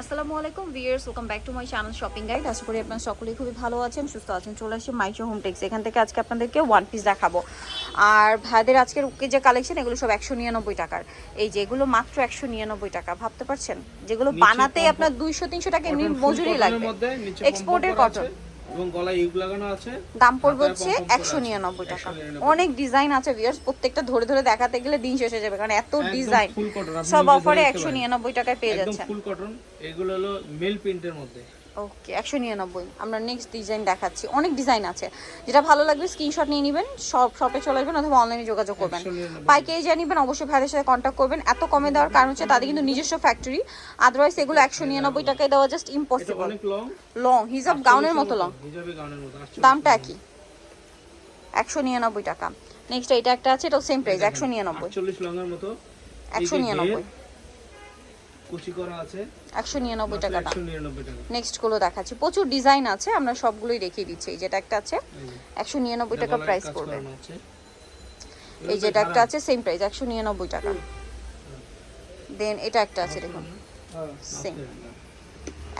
আসসালামু আলাইকুম viewers welcome back to my channel shopping guide আশা করি আপনার সকলেই খুবই ভালো আছেন সুস্থ আছেন চলে আসি মাইশো হোম টেক্স এখান থেকে আজকে আপনাদেরকে ওয়ান পিস দেখাবো। আর ভাইদের আজকের যে কালেকশন এগুলো সব একশো নিরানব্বই টাকার। এই যেগুলো মাত্র একশো নিরানব্বই টাকা ভাবতে পারছেন? যেগুলো বানাতে আপনার দুইশো তিনশো টাকা এমনি মজুরি লাগবে। এক্সপোর্টের কটন এবং গলায় ইউক লাগানো আছে। দাম পড়বে হচ্ছে একশো। নিরানব্বই টাকা। অনেক ডিজাইন আছে ভিউয়ার্স প্রত্যেকটা ধরে ধরে দেখাতে গেলে দিন শেষ হয়ে যাবে কারণ এত ডিজাইন সব অফারে একশো। নিরানব্বই টাকায় পেয়ে একদম ফুল কটন এগুলো হলো মেল প্রিন্টের মধ্যে। ওকে একশো নিরানব্বই। আমরা নেক্সট ডিজাইন দেখাচ্ছি। অনেক ডিজাইন আছে। যেটা ভালো লাগবে স্ক্রিনশট নিয়ে নেবেন সব শপে চলে আসবেন অথবা অনলাইনে যোগাযোগ করবেন। 199 পাইকারি যা নেবেন অবশ্যই ভাইদের সাথে কন্ট্যাক্ট করবেন। এত কমে দেওয়ার কারণ হচ্ছে তাদের কিন্তু নিজস্ব ফ্যাক্টরি আদারওয়াইজ এগুলো একশো নিরানব্বই টাকায় দেওয়া জাস্ট ইম্পসিবল লং হিজাব গাউনের মতো লং দামটা একই। একশো নিরানব্বই টাকা। নেক্সট এটা একটা আছে এটাও সেম প্রাইস একশো নিরানব্বই। একশো নিরানব্বই। কুচি করা আছে। একশো নিরানব্বই টাকা দাম একশো নিরানব্বই টাকা। নেক্সটগুলো দেখাচ্ছি। প্রচুর ডিজাইন আছে আমরা সবগুলোই দেখিয়ে দিচ্ছি। এই যেটা একটা আছে এই যে, একশো নিরানব্বই এটা টাকা প্রাইস পড়বে। এই যেটা একটা আছে সেম প্রাইস একশো নিরানব্বই টাকা। দেন এটা একটা আছে দেখুন। হ্যাঁ, Same.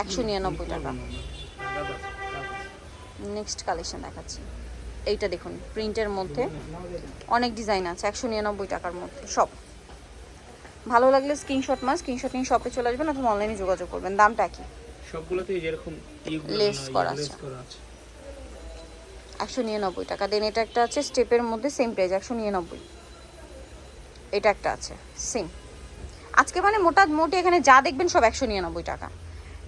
একশো নিরানব্বই টাকা। দাদা, দাদা। নেক্সট কালেকশন দেখাচ্ছি। এইটা দেখুন প্রিন্টের মধ্যে অনেক ডিজাইন আছে একশো নিরানব্বই টাকার মধ্যে সব। ভালো লাগলে স্ক্রিনশট মাস স্ক্রিনশট নিয়ে শপে চলে আসবেন অথবা অনলাইনে যোগাযোগ করবেন। দামটা কি? সবগুলোতে এরকম লেস করা আছে। করা আছে। একশো নিরানব্বই টাকা। দেন এটা একটা আছে স্টেপের মধ্যে সেম প্রাইস একশো নিরানব্বই। এটা একটা আছে সেম আজকে মানে মোটা মোটি এখানে যা দেখবেন সব একশো নিরানব্বই টাকা।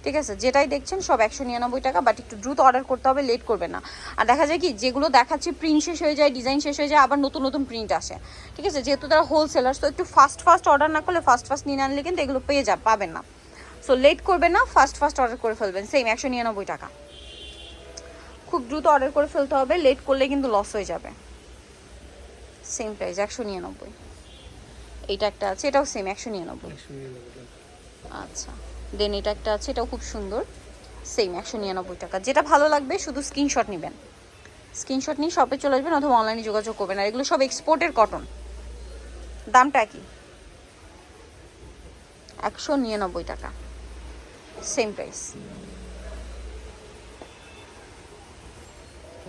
ঠিক আছে? যেটাই দেখছেন সব একশো নিরানব্বই টাকা বাট একটু দ্রুত অর্ডার করতে হবে লেট করবে না। আর দেখা যায় কি যেগুলো দেখাচ্ছি প্রিন্ট শেষ হয়ে যায় ডিজাইন শেষ হয়ে যায় আবার নতুন নতুন প্রিন্ট আসে। ঠিক আছে? যেহেতু তারা হোলসেলার তো একটু ফাস্ট ফাস্ট অর্ডার না করলে ফাস্ট ফাস্ট নিয়ে আনলে কিন্তু এগুলো পেয়ে যা পাবেন না। সো লেট করবে না ফাস্ট ফাস্ট অর্ডার করে ফেলবেন। সেম একশো নিরানব্বই টাকা। খুব দ্রুত অর্ডার করে ফেলতে হবে লেট করলে কিন্তু লস হয়ে যাবে। সেম প্রাইস একশো নিরানব্বই। এইটা একটা আছে এটাও সেম একশো নিরানব্বই। আচ্ছা। দেন এটা একটা আছে, এটাও খুব সুন্দর। সেম একশো নিরানব্বই টাকা। যেটা ভালো লাগবে, শুধু স্ক্রিনশট নেবেন। স্ক্রিনশট নিয়ে শপে চলে আসবেন অথবা অনলাইনে যোগাযোগ করবেন। আর এগুলো সব এক্সপোর্টের কটন দামটা কি একশো নিরানব্বই টাকা। সেম প্রাইস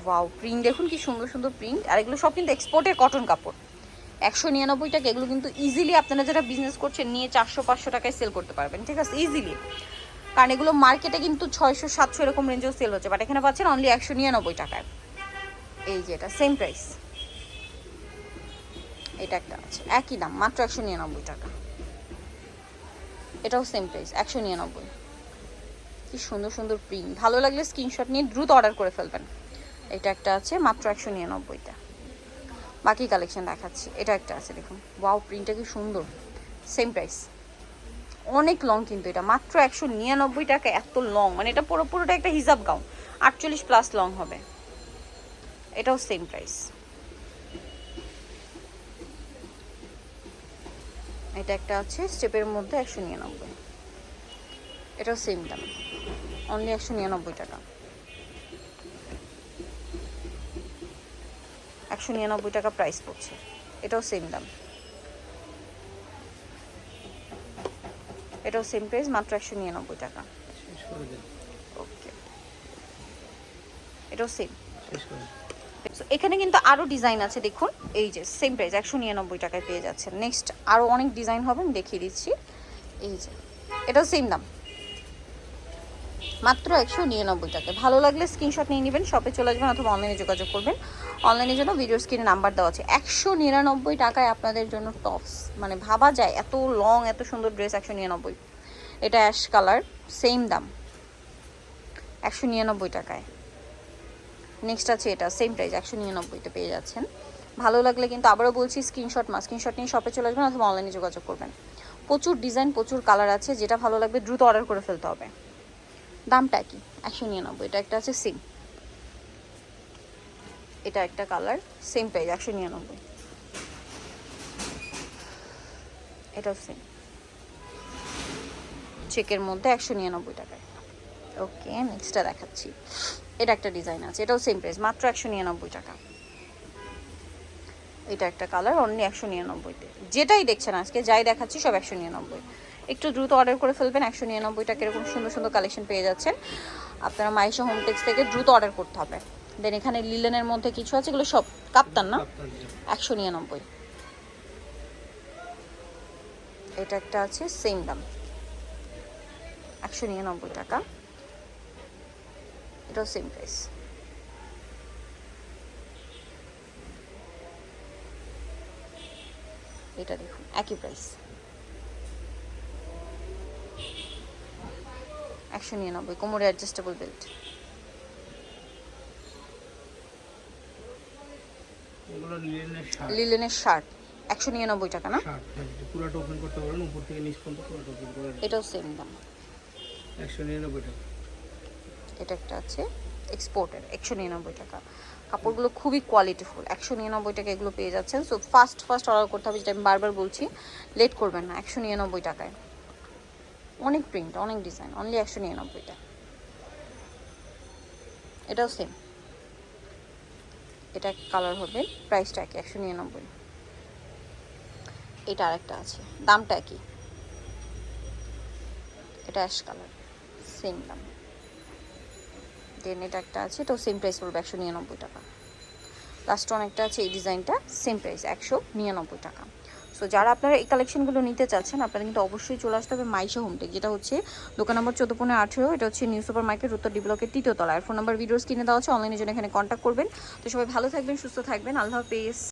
ওয়াও প্রিন্ট দেখুন কি সুন্দর সুন্দর প্রিন্ট আর এগুলো সব কিন্তু এক্সপোর্টের কটন কাপড়। একশো নিরানব্বই টাকা, এগুলো কিন্তু ইজিলি আপনারা যারা বিজনেস করছেন নিয়ে চারশো, পাঁচশো টাকায় সেল করতে পারবেন, ঠিক আছে? ইজিলি কারণ এগুলো মার্কেটে কিন্তু ছয়শো, সাতশো এরকম রেঞ্জেও সেল হচ্ছে বাট এখানে পাচ্ছেন অনলি একশো নিরানব্বই টাকায়। এই যে এটা সেম প্রাইস এটা একটা আছে, একই দাম, মাত্র একশো নিরানব্বই টাকা। এটাও সেম প্রাইস একশো নিরানব্বই। কি সুন্দর সুন্দর প্রিন্ট ভালো লাগলে স্ক্রিনশট নিয়ে দ্রুত অর্ডার করে ফেলবেন। এটা একটা আছে, মাত্র একশো নিরানব্বইটা। বাকি কালেকশন দেখাচ্ছি। এটা একটা আছে, দেখুন। ওয়াও প্রিন্টটা কি সুন্দর। সেম প্রাইস অনেক লং কিন্তু এটা। মাত্র একশো নিরানব্বই টাকা, এত লং মানে এটা পুরো পুরোটা একটা হিজাব গাউন আটচল্লিশ প্লাস লং হবে। এটাও সেম প্রাইস এটা একটা আছে স্টেপের মধ্যে একশো নিরানব্বই। এটাও সেম দাম। অনলি একশো নিরানব্বই টাকা। একশো নিরানব্বই টাকা প্রাইস পড়ছে। এটাও সেম দাম। এটাও সেম প্রাইস মাত্র একশো নিরানব্বই টাকা। ওকে এটাও সেম এখানে কিন্তু আরও ডিজাইন আছে দেখুন। এই যে সেম প্রাইস একশো নিরানব্বই টাকায় পেয়ে যাচ্ছেন। নেক্সট আরও অনেক ডিজাইন হবে আমি দেখিয়ে দিচ্ছি। এই যে এটাও সেম দাম। মাত্র একশো নিরানব্বই টাকায়। ভালো লাগলে স্ক্রিনশট নিয়ে নেবেন শপে চলে আসবেন অথবা অনলাইনে যোগাযোগ করবেন। অনলাইনের জন্য ভিডিও স্ক্রিনে নাম্বার দেওয়া আছে। একশো নিরানব্বই টাকায় আপনাদের জন্য টপস মানে ভাবা যায়, এত লং এত সুন্দর ড্রেস একশো নিরানব্বই। এটা অ্যাশ কালার সেম দাম। একশো নিরানব্বই টাকায়। নেক্সট আছে এটা সেম প্রাইস একশো নিরানব্বইতে পেয়ে যাচ্ছেন। ভালো লাগলে কিন্তু আবারও বলছি স্ক্রিনশট মা স্ক্রিনশট নিয়ে শপে চলে আসবেন অথবা অনলাইনে যোগাযোগ করবেন। প্রচুর ডিজাইন প্রচুর কালার আছে। যেটা ভালো লাগবে দ্রুত অর্ডার করে ফেলতে হবে। দামটা কি একশো নিরানব্বই। এটা একটা আছে সিম এটা একটা কালার সেম প্রাইস একশো নিরানব্বই। এটাও সেম চেকের মধ্যে একশো নিরানব্বই টাকায়। ওকে নেক্সটটা দেখাচ্ছি। এটা একটা ডিজাইন আছে, এটাও সেম প্রাইস মাত্র একশো নিরানব্বই টাকা। এটা একটা কালার অনলি একশো নিরানব্বইতে। যেটাই দেখছেন আজকে, যাই দেখাচ্ছি, সব একশো নিরানব্বই। একটু দ্রুত অর্ডার করে ফেলবেন, একশো নিরানব্বই টাকা এরকম সুন্দর সুন্দর কালেকশন পেয়ে যাচ্ছেন। আপনারা মাইশো হোম টেক্স থেকে দ্রুত অর্ডার করতে হবে। দেন এখানে লিলেনের মধ্যে কিছু আছে এগুলো সব কাপ্তান না? একশো নিরানব্বই। এটা একটা আছে সেম দাম। একশো নিরানব্বই টাকা। এটাও সেম প্রাইস এটা দেখুন একই প্রাইস একশো নিরানব্বই কোমরে অ্যাডজাস্টেবল বেল্ট এগুলো লিলেনের শার্ট। লিলেনের শার্ট একশো নিরানব্বই টাকা না? পুরোটা ওপেন করতে পারেন উপর থেকে নিচ পর্যন্ত পুরোটা ওপেন করে এটাও সেম দাম। একশো নিরানব্বই টাকা। এটা একটা আছে এক্সপোর্টের একশো নিরানব্বই টাকা। কাপড়গুলো খুবই কোয়ালিটিফুল একশো নিরানব্বই টাকা এগুলো পেয়ে যাচ্ছেন। সো ফাস্ট ফাস্ট অর্ডার করতে হবে যেটা আমি বারবার বলছি লেট করবেন না একশো নিরানব্বই টাকায়। অনেক প্রিন্ট অনেক ডিজাইন অনলি একশো নিরানব্বই টাকা। এটাও সেম এটা কালার হবে প্রাইসটা একই, একশো নিরানব্বই। এটা আরেকটা আছে, দামটা একই। এটা অ্যাশ কালার সেম দাম। দেন এটা একটা আছে, এটাও সেম প্রাইস পড়বে একশো নিরানব্বই টাকা। লাস্ট অনেকটা আছে, এই ডিজাইনটা সেম প্রাইস একশো নিরানব্বই টাকা। সো যারা আপনারা এই কালেকশনগুলো নিতে চাচ্ছেন, আপনারা কিন্তু অবশ্যই চলে আসতে হবে মাইশা হোমটেক যেটা হচ্ছে দোকান নম্বর চোদ্দ পনেরো আঠেরো, এটা হচ্ছে নিউ সুপার মার্কেট উত্তর ডি ব্লকের তৃতীয় তলায় ফোন নাম্বার ভিডিওস কিনে দেওয়া হচ্ছে অনলাইনের জন্য এখানে কন্ট্যাক্ট করবেন। তো সবাই ভালো থাকবেন, সুস্থ থাকবেন। আল্লাহ হাফেজ।